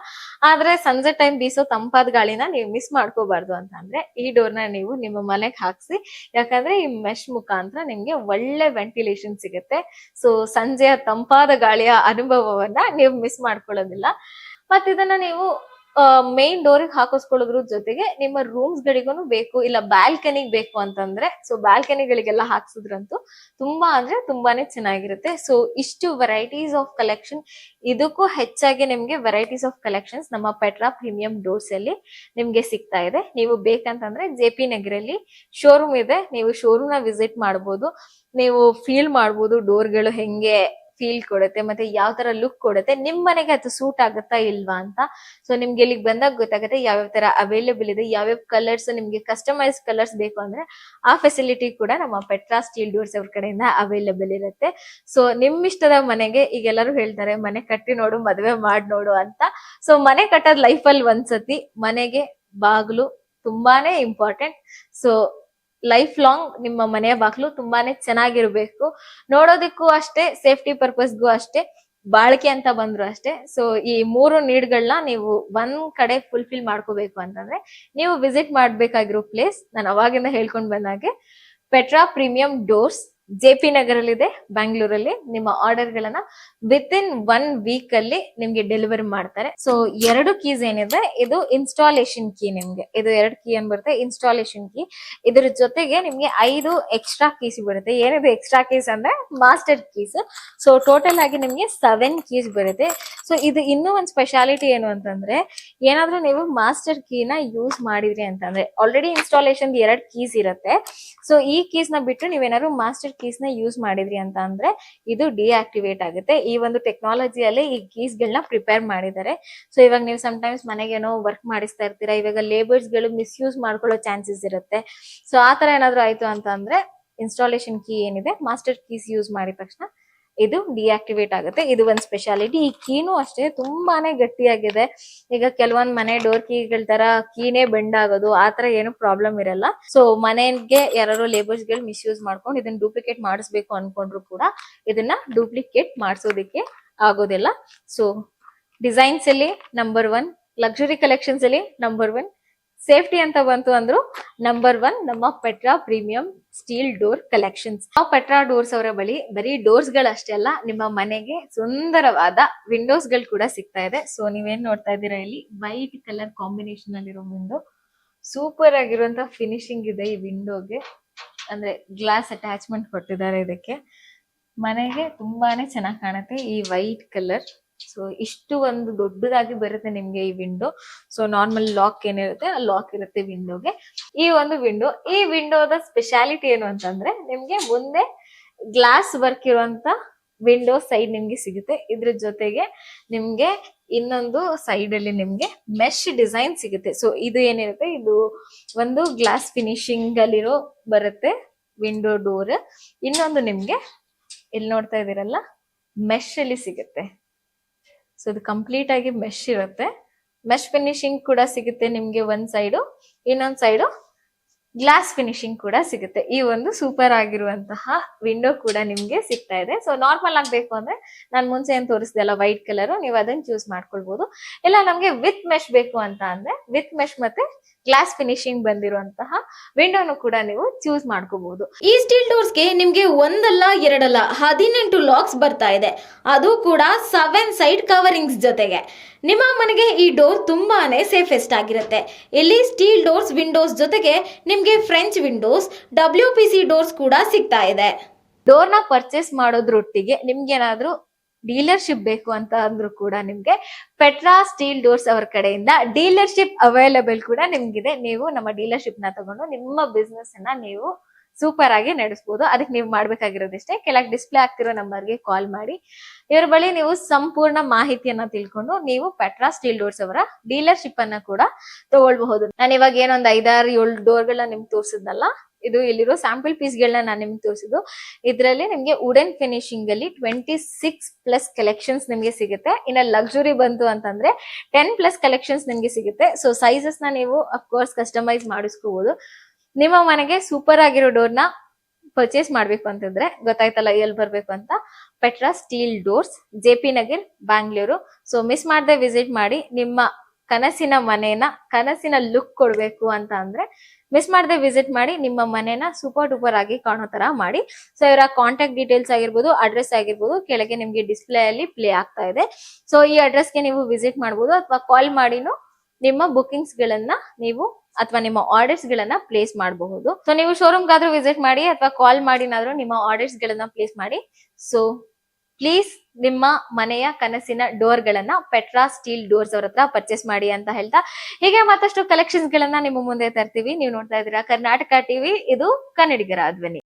ಆದ್ರೆ ಸಂಜೆ ಟೈಮ್ ಬೀಸೋ ತಂಪಾದ ಗಾಳಿನ ನೀವು ಮಿಸ್ ಮಾಡ್ಕೋಬಾರ್ದು ಅಂತ ಅಂದ್ರೆ ಈ ಡೋರ್ನ ನೀವು ನಿಮ್ಮ ಮನೆಗೆ ಹಾಕ್ಸಿ. ಯಾಕಂದ್ರೆ ಈ ಮೆಶ್ ಮುಖಾಂತರ ನಿಮ್ಗೆ ಒಳ್ಳೆ ವೆಂಟಿಲೇಷನ್ ಸಿಗುತ್ತೆ. ಸೊ ಸಂಜೆಯ ತಂಪಾದ ಗಾಳಿಯ ಅನುಭವವನ್ನ ನೀವು ಮಿಸ್ ಮಾಡ್ಕೊಳ್ಳೋದಿಲ್ಲ. ಮತ್ತಿದನ್ನ ನೀವು ಮೇನ್ ಡೋರಿಗೆ ಹಾಕಿಸ್ಕೊಳ್ಳೋದ್ರ ಜೊತೆಗೆ ನಿಮ್ಮ ರೂಮ್ಸ್ ಗಳಿಗೂ ಬೇಕು, ಇಲ್ಲ ಬ್ಯಾಲ್ಕನಿಗ್ ಬೇಕು ಅಂತಂದ್ರೆ ಸೊ ಬ್ಯಾಲ್ಕನಿಗಳಿಗೆಲ್ಲ ಹಾಕ್ಸಿದ್ರಂತೂ ತುಂಬಾ ಅಂದ್ರೆ ತುಂಬಾನೇ ಚೆನ್ನಾಗಿರುತ್ತೆ. ಸೊ ಇಷ್ಟು ವೆರೈಟೀಸ್ ಆಫ್ ಕಲೆಕ್ಷನ್ ಇದಕ್ಕೂ ಹೆಚ್ಚಾಗಿ ನಿಮ್ಗೆ ವೆರೈಟೀಸ್ ಆಫ್ ಕಲೆಕ್ಷನ್ಸ್ ನಮ್ಮ ಪೆಟ್ರಾ ಪ್ರೀಮಿಯಂ ಡೋರ್ಸ್ ಅಲ್ಲಿ ನಿಮ್ಗೆ ಸಿಗ್ತಾ ಇದೆ. ನೀವು ಬೇಕಂತಂದ್ರೆ ಜೆ ಪಿ ನಗರಲ್ಲಿ ಶೋರೂಮ್ ಇದೆ, ನೀವು ಶೋರೂಮ್ನ ವಿಸಿಟ್ ಮಾಡಬಹುದು ನೀವು ಫೀಲ್ ಮಾಡಬಹುದು ಡೋರ್ಗಳು ಹೆಂಗೆ ಫೀಲ್ ಕೊಡುತ್ತೆ, ಮತ್ತೆ ಯಾವ ತರ ಲುಕ್ ಕೊಡುತ್ತೆ, ನಿಮ್ ಮನೆಗೆ ಅದು ಸೂಟ್ ಆಗುತ್ತಾ ಇಲ್ವಾ ಅಂತ. ಸೊ ನಿಮ್ಗೆ ಇಲ್ಲಿಗೆ ಬಂದಾಗ ಗೊತ್ತಾಗುತ್ತೆ ಯಾವ್ಯಾವ ತರ ಅವೈಲೇಬಲ್ ಇದೆ, ಯಾವ್ಯಾವ ಕಲರ್ಸ್ ನಿಮ್ಗೆ ಕಸ್ಟಮೈಸ್ ಕಲರ್ಸ್ ಬೇಕು ಅಂದ್ರೆ ಆ ಫೆಸಿಲಿಟಿ ಕೂಡ ನಮ್ಮ ಪೆಟ್ರಾ ಸ್ಟೀಲ್ ಡೋರ್ಸ್ ಅವ್ರ ಕಡೆಯಿಂದ ಅವೈಲೇಬಲ್ ಇರುತ್ತೆ. ಸೊ ನಿಮ್ ಇಷ್ಟದ ಮನೆಗೆ ಈಗ ಎಲ್ಲರೂ ಹೇಳ್ತಾರೆ, ಮನೆ ಕಟ್ಟಿ ನೋಡು, ಮದುವೆ ಮಾಡ್ ನೋಡು ಅಂತ. ಸೊ ಮನೆ ಕಟ್ಟೋದ್ ಲೈಫಲ್ಲಿ ಒಂದ್ಸತಿ ಮನೆಗೆ ಬಾಗ್ಲು ತುಂಬಾನೇ ಇಂಪಾರ್ಟೆಂಟ್ ಸೊ ಲೈಫ್ ಲಾಂಗ್ ನಿಮ್ಮ ಮನೆಯ ಬಾಗ್ಲು ತುಂಬಾನೇ ಚೆನ್ನಾಗಿರ್ಬೇಕು. ನೋಡೋದಕ್ಕೂ ಅಷ್ಟೇ ಸೇಫ್ಟಿ ಪರ್ಪಸ್ಗೂ ಅಷ್ಟೇ, ಬಾಳಿಕೆ ಅಂತ ಬಂದ್ರು ಅಷ್ಟೇ. ಸೊ ಈ ಮೂರು ನೀಡ್ಗಳನ್ನ ನೀವು ಒಂದ್ ಕಡೆ ಫುಲ್ಫಿಲ್ ಮಾಡ್ಕೋಬೇಕು ಅಂತಂದ್ರೆ, ನೀವು ವಿಸಿಟ್ ಮಾಡ್ಬೇಕಾಗಿರೋ ಪ್ಲೇಸ್ ನಾನು ಅವಾಗಿಂದ ಹೇಳ್ಕೊಂಡ್ ಬಂದಾಗೆ Petra premium doors J P ನಗರಲ್ಲಿದೆ ಬ್ಯಾಂಗ್ಳೂರಲ್ಲಿ ನಿಮ್ಮ ಆರ್ಡರ್ ಗಳನ್ನ ವಿತ್ ಇನ್ ಒನ್ ವೀಕ್ ಅಲ್ಲಿ ನಿಮ್ಗೆ ಡೆಲಿವರಿ ಮಾಡ್ತಾರೆ. ಸೊ ಎರಡು ಕೀಸ್ ಏನಿದೆ, ಇದು ಇನ್ಸ್ಟಾಲೇಷನ್ ಕೀ ನಿಮ್ಗೆ. ಇದು ಎರಡು ಕೀ ಏನ್ ಬರುತ್ತೆ? ಇನ್ಸ್ಟಾಲೇಷನ್ ಕೀ ಇದರ ಜೊತೆಗೆ ನಿಮ್ಗೆ ಐದು ಎಕ್ಸ್ಟ್ರಾ ಕೀಸ್ ಬರುತ್ತೆ. ಏನಿದೆ ಎಕ್ಸ್ಟ್ರಾ ಕೀಸ್ ಅಂದ್ರೆ ಮಾಸ್ಟರ್ ಕೀಸ್ ಸೊ ಟೋಟಲ್ ಆಗಿ ನಿಮ್ಗೆ ಸೆವೆನ್ ಕೀಸ್ ಬರುತ್ತೆ. ಸೊ ಇದು ಇನ್ನೂ ಒಂದು ಸ್ಪೆಷಾಲಿಟಿ ಏನು ಅಂತಂದ್ರೆ, ಏನಾದ್ರೂ ನೀವು ಮಾಸ್ಟರ್ ಕೀನ ಯೂಸ್ ಮಾಡಿದ್ರಿ ಅಂತಂದ್ರೆ ಆಲ್ರೆಡಿ ಇನ್ಸ್ಟಾಲೇಷನ್ ಎರಡ್ ಕೀಸ್ ಇರುತ್ತೆ. ಸೊ ಈ ಕೀಸ್ನ ಬಿಟ್ಟು ನೀವೇನಾದ್ರು ಮಾಸ್ಟರ್ ಕೀಸ್ನ ಯೂಸ್ ಮಾಡಿದ್ರಿ ಅಂತ ಅಂದ್ರೆ ಇದು ಡಿಆಕ್ಟಿವೇಟ್ ಆಗುತ್ತೆ. ಈ ಒಂದು ಟೆಕ್ನಾಲಜಿಯಲ್ಲಿ ಈ ಕೀಸ್ ಗಳನ್ನ ಪ್ರಿಪೇರ್ ಮಾಡಿದ್ದಾರೆ. ಸೊ ಇವಾಗ ನೀವು ಸಮಟೈಮ್ಸ್ ಮನೆಗೇನೋ ವರ್ಕ್ ಮಾಡಿಸ್ತಾ ಇರ್ತೀರಾ, ಇವಾಗ ಲೇಬರ್ಸ್ಗಳು ಮಿಸ್ಯೂಸ್ ಮಾಡ್ಕೊಳ್ಳೋ ಚಾನ್ಸಸ್ ಇರುತ್ತೆ. ಸೊ ಆ ತರ ಏನಾದ್ರು ಆಯ್ತು ಅಂತ ಅಂದ್ರೆ ಇನ್ಸ್ಟಾಲೇಷನ್ ಕೀ ಏನಿದೆ ಮಾಸ್ಟರ್ ಕೀಸ್ ಯೂಸ್ ಮಾಡಿದ ತಕ್ಷಣ ಇದು ಡಿಆಕ್ಟಿವೇಟ್ ಆಗುತ್ತೆ. ಇದು ಒಂದು ಸ್ಪೆಷಾಲಿಟಿ ಈ ಕೀನು ಅಷ್ಟೇ ತುಂಬಾನೇ ಗಟ್ಟಿಯಾಗಿದೆ. ಈಗ ಕೆಲವೊಂದ್ ಮನೆ ಡೋರ್ ಕೀಗಳ ತರ ಕೀನೇ ಬೆಂಡ್ ಆಗೋದು, ಆ ತರ ಏನು ಪ್ರಾಬ್ಲಮ್ ಇರಲ್ಲ. ಸೊ ಮನೆಗೆ ಯಾರು ಲೇಬರ್ಸ್ಗಳು ಮಿಸ್ಯೂಸ್ ಮಾಡ್ಕೊಂಡು ಇದನ್ನ ಡೂಪ್ಲಿಕೇಟ್ ಮಾಡಿಸ್ಬೇಕು ಅನ್ಕೊಂಡ್ರು ಕೂಡ ಇದನ್ನ ಡೂಪ್ಲಿಕೇಟ್ ಮಾಡಿಸೋದಕ್ಕೆ ಆಗೋದಿಲ್ಲ. ಸೊ ಡಿಸೈನ್ಸ್ ಅಲ್ಲಿ ನಂಬರ್ ಒನ್ ಲಕ್ಸುರಿ ಕಲೆಕ್ಷನ್ಸ್ ಅಲ್ಲಿ ನಂಬರ್ ಒನ್ ಸೇಫ್ಟಿ ಅಂತ ಬಂತು ಅಂದ್ರು ನಂಬರ್ ಒನ್ ನಮ್ಮ Petra premium steel door collections. ಆ ಪೆಟ್ರಾ ಡೋರ್ಸ್ ಅವರ ಬಳಿ ಬರೀ ಡೋರ್ಸ್ ಗಳಷ್ಟೇ ಅಲ್ಲ, ನಿಮ್ಮ ಮನೆಗೆ ಸುಂದರವಾದ ವಿಂಡೋಸ್ಗಳು ಕೂಡ ಸಿಗ್ತಾ ಇದೆ. ಸೊ, ನೀವೇನ್ ನೋಡ್ತಾ ಇದ್ದೀರಾ ಇಲ್ಲಿ? ವೈಟ್ ಕಲರ್ ಕಾಂಬಿನೇಷನ್ ಅಲ್ಲಿರೋ ವಿಂಡೋ. ಸೂಪರ್ ಆಗಿರುವಂತ ಫಿನಿಶಿಂಗ್ ಇದೆ ಈ ವಿಂಡೋಗೆ ಅಂದ್ರೆ ಗ್ಲಾಸ್ ಅಟ್ಯಾಚ್ಮೆಂಟ್ ಕೊಟ್ಟಿದ್ದಾರೆ ಇದಕ್ಕೆ. ಮನೆಗೆ ತುಂಬಾನೇ ಚೆನ್ನಾಗಿ ಕಾಣುತ್ತೆ ಈ ವೈಟ್ ಕಲರ್ ಸೊ ಇಷ್ಟು ಒಂದು ದೊಡ್ಡದಾಗಿ ಬರುತ್ತೆ ನಿಮ್ಗೆ ಈ ವಿಂಡೋ ಸೊ ನಾರ್ಮಲ್ ಲಾಕ್ ಏನಿರುತ್ತೆ, ಆ ಲಾಕ್ ಇರುತ್ತೆ ವಿಂಡೋಗೆ ಈ ಒಂದು ವಿಂಡೋ ಈ ವಿಂಡೋದ ಸ್ಪೆಷಾಲಿಟಿ ಏನು ಅಂತಂದ್ರೆ ನಿಮ್ಗೆ ಮುಂದೆ ಗ್ಲಾಸ್ ವರ್ಕ್ ಇರುವಂತ ವಿಂಡೋ ಸೈಡ್ ನಿಮ್ಗೆ ಸಿಗುತ್ತೆ. ಇದ್ರ ಜೊತೆಗೆ ನಿಮ್ಗೆ ಇನ್ನೊಂದು ಸೈಡ್ ಅಲ್ಲಿ ನಿಮ್ಗೆ ಮೆಶ್ ಡಿಸೈನ್ ಸಿಗುತ್ತೆ. ಸೊ ಇದು ಏನಿರುತ್ತೆ, ಇದು ಒಂದು ಗ್ಲಾಸ್ ಫಿನಿಶಿಂಗ್ ಅಲ್ಲಿರೋ ಬರುತ್ತೆ ವಿಂಡೋ ಡೋರ್ ಇನ್ನೊಂದು ನಿಮ್ಗೆ, ಇಲ್ಲಿ ನೋಡ್ತಾ ಇದೀರಲ್ಲ ಮೆಶ್ ಅಲ್ಲಿ ಸಿಗುತ್ತೆ. ಸೊ ಇದು ಕಂಪ್ಲೀಟ್ ಆಗಿ ಮೆಶ್ ಇರುತ್ತೆ. ಮೆಶ್ ಫಿನಿಶಿಂಗ್ ಕೂಡ ಸಿಗುತ್ತೆ ನಿಮ್ಗೆ ಒಂದ್ ಸೈಡು ಇನ್ನೊಂದ್ ಸೈಡು ಗ್ಲಾಸ್ ಫಿನಿಶಿಂಗ್ ಕೂಡ ಸಿಗುತ್ತೆ. ಈ ಒಂದು ಸೂಪರ್ ಆಗಿರುವಂತಹ ವಿಂಡೋ ಕೂಡ ನಿಮ್ಗೆ ಸಿಗ್ತಾ ಇದೆ. ಸೊ ನಾರ್ಮಲ್ ಆಗ್ಬೇಕು ಅಂದ್ರೆ ನಾನು ಮುಂಚೆ ಏನ್ ತೋರಿಸಿದೆ ಅಲ್ಲ ವೈಟ್ ಕಲರ್ ನೀವು ಅದನ್ನ ಚೂಸ್ ಮಾಡ್ಕೊಳ್ಬಹುದು ಇಲ್ಲ, ನಮ್ಗೆ ವಿತ್ ಮೆಶ್ ಬೇಕು ಅಂತ ಅಂದ್ರೆ ವಿತ್ ಮೆಶ್ ಮತ್ತೆ ಗ್ಲಾಸ್ ಫಿನಿಶಿಂಗ್ ಬಂದಿರುವಂತಹ ವಿಂಡೋನು ಕೂಡ ನೀವು ಚೂಸ್ ಮಾಡ್ಕೋಬಹುದು ಈ ಸ್ಟೀಲ್ ಡೋರ್ಸ್ಗೆ ನಿಮ್ಗೆ ಒಂದಲ್ಲ ಎರಡಲ್ಲ ಹದಿನೆಂಟು ಲಾಕ್ಸ್ ಬರ್ತಾ ಇದೆ. ಅದು ಕೂಡ ಸೆವೆನ್ ಸೈಡ್ ಕವರಿಂಗ್ಸ್ ಜೊತೆಗೆ. ನಿಮ್ಮ ಮನೆಗೆ ಈ ಡೋರ್ ತುಂಬಾನೇ ಸೇಫೆಸ್ಟ್ ಆಗಿರುತ್ತೆ. ಇಲ್ಲಿ ಸ್ಟೀಲ್ ಡೋರ್ಸ್ ವಿಂಡೋಸ್ ಜೊತೆಗೆ ನಿಮ್ಗೆ French windows W P C doors ಕೂಡ ಸಿಗ್ತಾ ಇದೆ. ಡೋರ್ನ ಪರ್ಚೇಸ್ ಮಾಡೋದ್ರೊಟ್ಟಿಗೆ ನಿಮ್ಗೆ ಏನಾದ್ರೂ ಡೀಲರ್ಶಿಪ್ ಬೇಕು ಅಂತ ಅಂದ್ರು ಕೂಡ ನಿಮ್ಗೆ ಪೆಟ್ರಾ ಸ್ಟೀಲ್ ಡೋರ್ಸ್ ಅವರ ಕಡೆಯಿಂದ ಡೀಲರ್ಶಿಪ್ ಅವೈಲಬಲ್ ಕೂಡ ನಿಮ್ಗಿದೆ. ನೀವು ನಮ್ಮ ಡೀಲರ್ಶಿಪ್ನ ತಗೊಂಡು ನಿಮ್ಮ ಬಿಸ್ನೆಸ್ ಅನ್ನ ನೀವು ಸೂಪರ್ ಆಗಿ ನಡೆಸಬಹುದು ಅದಕ್ಕೆ ನೀವು ಮಾಡ್ಬೇಕಾಗಿರೋದಿಷ್ಟೇ. ಕೆಳಗೆ ಡಿಸ್ಪ್ಲೇ ಆಗ್ತಿರೋ ನಂಬರ್ಗೆ ಕಾಲ್ ಮಾಡಿ. ಇವ್ರ ಬಳಿ ನೀವು ಸಂಪೂರ್ಣ ಮಾಹಿತಿಯನ್ನ ತಿಳ್ಕೊಂಡು ನೀವು ಪೆಟ್ರಾ ಸ್ಟೀಲ್ ಡೋರ್ಸ್ ಅವರ ಡೀಲರ್ಶಿಪ್ ಅನ್ನ ಕೂಡ ತಗೊಳ್ಬಹುದು. ನಾನು ಇವಾಗ ಏನೊಂದ್ ಐದಾರು ಏಳು ಡೋರ್ಗಳನ್ನ ನಿಮ್ಗೆ ತೋರಿಸಿದ್ನಲ್ಲ ಇದು ಇಲ್ಲಿರೋ ಸ್ಯಾಂಪಲ್ ಪೀಸ್ ಗಳನ್ನ ನಾನು ನಿಮ್ಗೆ ತೋರಿಸಿದ್ದು. ಇದರಲ್ಲಿ ನಿಮಗೆ ವುಡನ್ ಫಿನಿಶಿಂಗ್ ಅಲ್ಲಿ ಟ್ವೆಂಟಿ ಸಿಕ್ಸ್ ಪ್ಲಸ್ ಕಲೆಕ್ಷನ್ಸ್ ನಿಮಗೆ ಸಿಗುತ್ತೆ. ಇನ್ನ ಲಕ್ಸುರಿ ಬಂತು ಅಂತಂದ್ರೆ ಟೆನ್ ಪ್ಲಸ್ ಕಲೆಕ್ಷನ್ಸ್ ನಿಮಗೆ ಸಿಗುತ್ತೆ. ಸೊ ಸೈಜಸ್ನ ನೀವು ಅಫ್ಕೋರ್ಸ್ ಕಸ್ಟಮೈಸ್ ಮಾಡಿಸ್ಕೋಬಹುದು ನಿಮ್ಮ ಮನೆಗೆ ಸೂಪರ್ ಆಗಿರೋ ಡೋರ್ನ ಪರ್ಚೇಸ್ ಮಾಡ್ಬೇಕು ಅಂತಂದ್ರೆ ಗೊತ್ತಾಯ್ತಲ್ಲ ಎಲ್ಲಿ ಬರ್ಬೇಕು ಅಂತ? Petra steel doors J P Nagar Bangalore so miss ಮಾಡದೆ ವಿಸಿಟ್ ಮಾಡಿ ನಿಮ್ಮ ಕನಸಿನ ಮನೇನ, ಕನಸಿನ ಲುಕ್ ಕೊಡ್ಬೇಕು ಅಂತ ಅಂದ್ರೆ ಮಿಸ್ ಮಾಡದೆ ವಿಸಿಟ್ ಮಾಡಿ ನಿಮ್ಮ ಮನೆನ ಸೂಪರ್ ಡೂಪರ್ ಆಗಿ ಕಾಣೋ ತರ ಮಾಡಿ. ಸೊ ಇವರ ಕಾಂಟ್ಯಾಕ್ಟ್ ಡೀಟೇಲ್ಸ್ ಆಗಿರ್ಬೋದು ಅಡ್ರೆಸ್ ಆಗಿರ್ಬೋದು ಕೆಳಗೆ ನಿಮ್ಗೆ ಡಿಸ್ಪ್ಲೇ ಅಲ್ಲಿ ಪ್ಲೇ ಆಗ್ತಾ ಇದೆ. ಸೊ ಈ ಅಡ್ರೆಸ್ಗೆ ನೀವು ವಿಸಿಟ್ ಮಾಡಬಹುದು ಅಥವಾ ಕಾಲ್ ಮಾಡಿನೂ ನಿಮ್ಮ ಬುಕಿಂಗ್ಸ್ ಗಳನ್ನ ನೀವು ಅಥವಾ ನಿಮ್ಮ ಆರ್ಡರ್ಸ್ ಗಳನ್ನ ಪ್ಲೇಸ್ ಮಾಡಬಹುದು. ಸೊ ನೀವು ಶೋರೂಮ್ ಗಾದ್ರೂ ವಿಸಿಟ್ ಮಾಡಿ ಅಥವಾ ಕಾಲ್ ಮಾಡಿನಾದ್ರೂ ನಿಮ್ಮ ಆರ್ಡರ್ಸ್ ಗಳನ್ನ ಪ್ಲೇಸ್ ಮಾಡಿ. ಸೊ ಪ್ಲೀಸ್ ನಿಮ್ಮ ಮನೆಯ ಕನಸಿನ ಡೋರ್ ಗಳನ್ನ ಪೆಟ್ರಾ ಸ್ಟೀಲ್ ಡೋರ್ಸ್ ಅವ್ರ ಹತ್ರ ಪರ್ಚೇಸ್ ಮಾಡಿ ಅಂತ ಹೇಳ್ತಾ, ಹೀಗೆ ಮತ್ತಷ್ಟು ಕಲೆಕ್ಷನ್ಸ್ ಗಳನ್ನ ನಿಮ್ಮ ಮುಂದೆ ತರ್ತೀವಿ. ನೀವು ನೋಡ್ತಾ ಇದ್ದೀರಾ ಕರ್ನಾಟಕ ಟಿವಿ ಇದು ಕನ್ನಡಿಗರ ಧ್ವನಿ